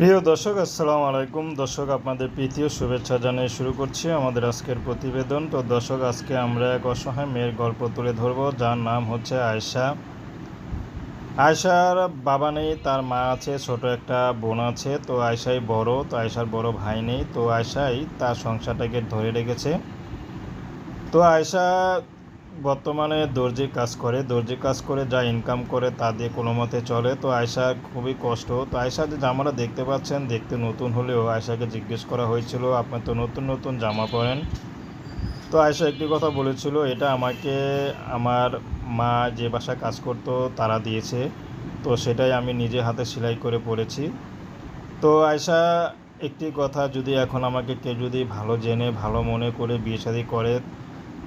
প্রিয় দর্শক, আসসালামু আলাইকুম। দর্শক, আপনাদের প্রীতীয় শুভেচ্ছা জানিয়ে শুরু করছি আমাদের আজকের প্রতিবেদন। তো দর্শক, আজকে আমরা এক অসহায় মেয়ের গল্প তুলে ধরবো, যার নাম হচ্ছে আয়শা। আয়শার বাবা নেই, তার মা আছে, ছোট একটা বোন আছে। তো আয়শাই বড়, তো আয়শার বড় ভাই নেই। তো আয়শাই তার সংসারটাকে ধরে রেখেছে। তো আয়শা বর্তমানে দর্জির কাজ করে দর্জির কাজ করে যা ইনকাম করে তা দিয়ে কোনো মতে চলে। তো আয়সার খুবই কষ্ট। তো আয়সা যে জামাটা দেখতে পাচ্ছেন, দেখতে নতুন হলেও আয়সাকে জিজ্ঞেস করা হয়েছিল, আপনি তো নতুন নতুন জামা পরেন? তো আয়সা একটি কথা বলেছিল, এটা আমাকে, আমার মা যে বাসায় কাজ করতো, তারা দিয়েছে। তো সেটাই আমি নিজে হাতে সেলাই করে পরেছি। তো আয়সা একটি কথা যদি এখন আমাকে কেউ যদি ভালো জেনে, ভালো মনে করে বিয়ে শাদী করে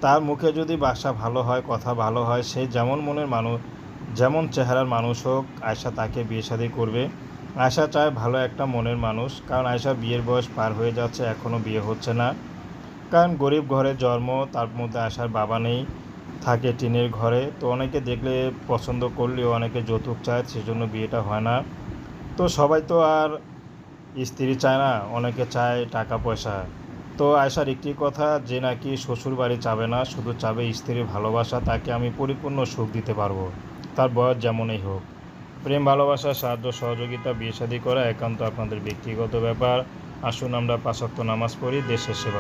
তার মুখে যদি বাসা ভালো হয়, কথা ভালো হয়, সে যেমন মনের মানুষ যেমন চেহারার মানুষ হোক আয়সা তাকে বিয়ে শাদী করবে। আয়সা চায় ভালো একটা মনের মানুষ, কারণ আয়সা বিয়ের বয়স পার হয়ে যাচ্ছে এখনও বিয়ে হচ্ছে না। কারণ গরিব ঘরে জন্ম, তার মধ্যে আসার বাবা নেই, থাকে টিনের ঘরে, তো অনেকে দেখলে পছন্দ করলেও অনেকে যৌতুক চায়, সেজন্য বিয়েটা হয় না। তো সবাই তো আর স্ত্রী চায় না, অনেকে চায় টাকা পয়সা তো আয়সার একটি কথা, যে নাকি শ্বশুর বাড়ি চাবে না, শুধু চাবে স্ত্রীর ভালোবাসা, তাকে আমি পরিপূর্ণ সুখ দিতে পারব তার বয়স যেমনই হোক প্রেম, ভালোবাসা, সাহায্য, সহযোগিতা বিয়ে শাদী করা একান্ত আপনাদের ব্যক্তিগত ব্যাপার আসুন আমরা পাশাত্য নামাজ পড়ি, দেশের সেবা।